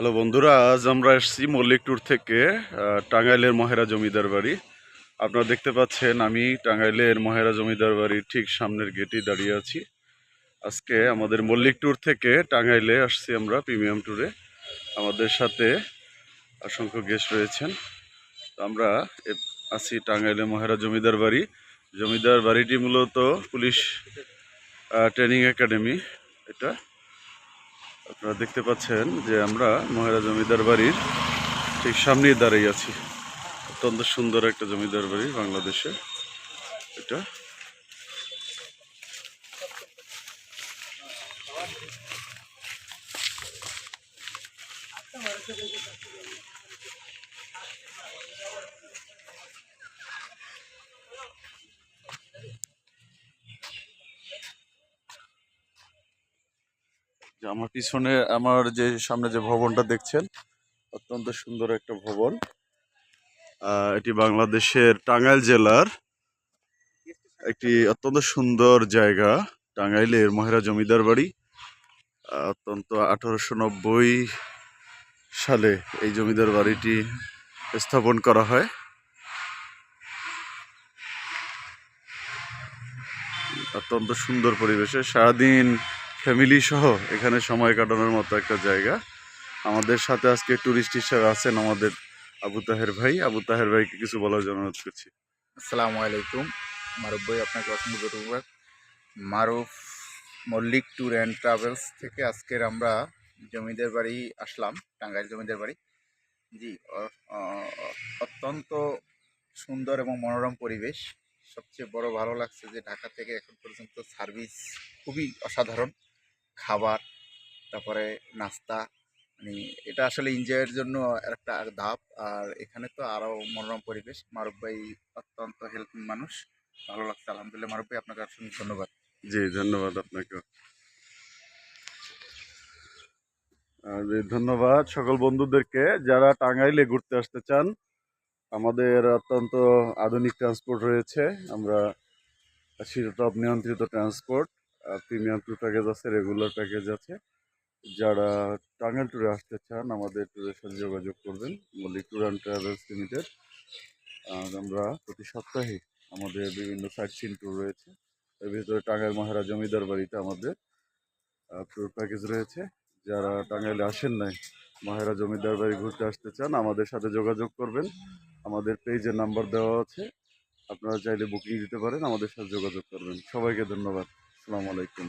Hello বন্ধুরা, আজ আমরা এসেছি মল্লিক ট্যুর থেকে টাঙ্গাইলের মহেরা জমিদার বাড়ি। আপনারা দেখতে পাচ্ছেন আমি টাঙ্গাইলের মহেরা জমিদার বাড়ির ঠিক সামনের গেটেই দাঁড়িয়ে আছি। আজকে আমাদের মল্লিক ট্যুর থেকে টাঙ্গাইলে আসছি আমরা প্রিমিয়াম ট্যুরে। আমাদের সাথে অসংখ্য গেস্ট রয়েছেন। আমরা আছি টাঙ্গাইলে মহেরা জমিদার বাড়ি। জমিদার বাড়িটি মূলত পুলিশ ট্রেনিং একাডেমি, এটা। আপনারা দেখতে পাচ্ছেন যে আমরা মহেরা জমিদার বাড়ির ঠিক সামনেই দাঁড়িয়ে আছি। অত্যন্ত সুন্দর একটা জমিদার বাড়ি বাংলাদেশে। এটা যে আমার পিছনে আমার যে সামনে যে ভবনটা দেখছেন, অত্যন্ত সুন্দর একটা ভবন। এটি বাংলাদেশের টাঙ্গাইল জেলার একটি অত্যন্ত সুন্দর জায়গা, টাঙ্গাইলের মহেরা জমিদার বাড়ি। অত্যন্ত আঠারোশো নব্বই সালে এই জমিদার বাড়িটি স্থাপন করা হয়। অত্যন্ত সুন্দর পরিবেশে সারাদিন ফ্যামিলি সহ এখানে সময় কাটানোর মতো একটা জায়গা। আমাদের সাথে আজকে টুরিস্ট হিসেবে আছেন আমাদের আবু তাহের ভাই। আবু তাহের ভাইকে কিছু বলার জন্য অনুরোধ করছি। আসসালামু আলাইকুম। মারুফ ভাই, আপনাকে অসংখ্য ধন্যবাদ। Maruf Mallik tour and travels থেকে আজকের আমরা জমিদের বাড়ি আসলাম, টাঙ্গাইল জমিদের বাড়ি। জি অত্যন্ত সুন্দর এবং মনোরম পরিবেশ। সবচেয়ে বড় ভালো লাগছে যে ঢাকা থেকে এখন পর্যন্ত সার্ভিস খুবই অসাধারণ। খাবার, তারপরে নাস্তা মানে এটা আসলে এনজয়ের জন্য একটা ধাপ। আর এখানে তো আরও মনোরম পরিবেশ। মারুফ ভাই অত্যন্ত হেল্পিং মানুষ। ভালো লাগছে। আলহামদুলিল্লাহ, মারুফ ভাই, আপনাকে অসংখ্য ধন্যবাদ। জি, ধন্যবাদ আপনাকে ধন্যবাদ সকল বন্ধুদেরকে। যারা টাঙ্গাইলে ঘুরতে আসতে চান, আমাদের অত্যন্ত আধুনিক ট্রান্সপোর্ট রয়েছে। আমরা শীততাপ নিয়ন্ত্রিত ট্রান্সপোর্ট প্রিমিয়াম ট্যুর প্যাকেজ আছে রেগুলার প্যাকেজ আছে। যারা টাঙ্গাইল ট্যুরে আসতে চান, আমাদের ট্যুরের সাথে যোগাযোগ করবেন, Mallik tour and travels limited আর আমরা প্রতি সপ্তাহে আমাদের বিভিন্ন সাইট সিন ট্যুর রয়েছে। এর ভিতরে টাঙ্গাইল মহারাজ জমিদার বাড়িতে আমাদের ট্যুর প্যাকেজ রয়েছে। যারা টাঙ্গাইলে আসেন নাই মহারা জমিদার বাড়ি ঘুরতে আসতে চান, আমাদের সাথে যোগাযোগ করবেন। আমাদের পেজের নাম্বার দেওয়া আছে। আপনারা চাইলে বুকিং দিতে পারেন, আমাদের সাথে যোগাযোগ করবেন। সবাইকে ধন্যবাদ। আসসালামু আলাইকুম।